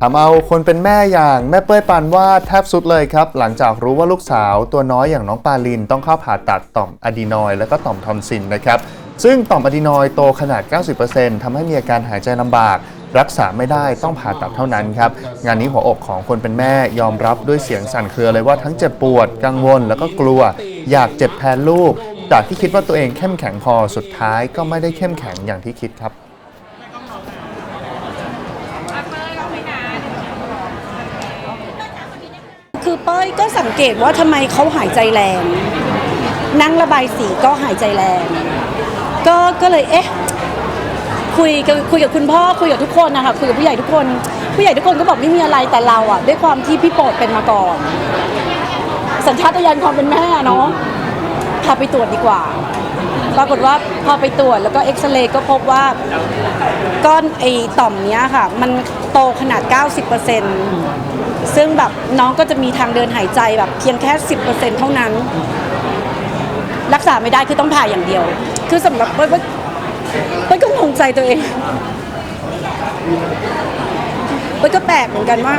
ทำเอาคนเป็นแม่อย่างแม่เป้ยปานวาดแทบสุดเลยครับ หลังจากรู้ว่าลูกสาวตัวน้อยอย่างน้องปาลินต้องเข้าผ่าตัดต่อมอะดีนอยและก็ต่อมทอนซิลนะครับ ซึ่งต่อมอะดีนอยโตขนาด 90%ทำให้มีอาการหายใจลำบาก รักษาไม่ได้ต้องผ่าตัดเท่านั้นครับ งานนี้หัวอกของคนเป็นแม่ยอมรับด้วยเสียงสั่นเครือเลยว่าทั้งเจ็บปวด กังวลแล้วก็กลัว อยากเจ็บแทนลูก จากที่คิดว่าตัวเองเข้มแข็งพอสุดท้ายก็ไม่ได้เข้มแข็งอย่างที่คิดครับ คือเป้ยก็สังเกตว่าทำไมเขาหายใจแรง นั่งระบายสีก็หายใจแรง ก็ก็เลยเอ๊ะคุยกับคุยกับคุณพ่อคุยกับทุกคนนะคะคุยกับผู้ใหญ่ทุกคน ผู้ใหญ่ทุกคนก็บอกไม่มีอะไรแต่เราอะด้วยความที่พี่โปรดเป็นมาก่อน สัญชาตญาณความเป็นแม่เนาะพาไปตรวจดีกว่า ปรากฏว่าพอไปตรวจแล้วก็เอ็กซเรย์ก็พบว่าก้อนไอต่อมเนี้ยค่ะ มันโตขนาด 90% ซึ่งแบบน้องก็จะมีทางเดินหายใจแบบเพียงแค่ 10%เท่านั้น รักษาไม่ได้คือต้องผ่าอย่างเดียว คือสำหรับเป้ยเป้ยก็งงใจตัวเองเป้ยก็แปลกเหมือนกันว่า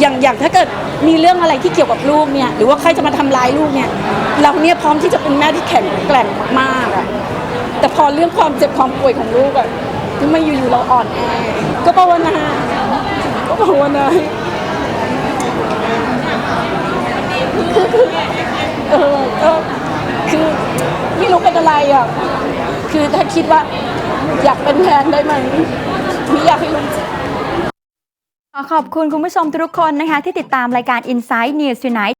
อย่างอย่างถ้าเกิดมีเรื่องอะไรที่เกี่ยวกับลูกเนี่ย หรือว่าใครจะมาทำร้ายลูกเนี่ย เราเนี่ยพร้อมที่จะเป็นแม่ที่แข็งแกร่งมากๆอะแต่พอเรื่องความเจ็บความป่วยของลูกอะทำไมอยู่ๆเราอ่อนแอก็ภาวนา ก็ภาวนาคือคือเออก็คือไม่รู้เป็นอะไรอะ คือถ้าคิดว่าอยากเป็นแทนได้ไหมไม่อยากให้ลูกเจ็บขอขอบคุณคุณผู้ชมทุกคนนะคะ ที่ติดตามรายการ Inside News Tonight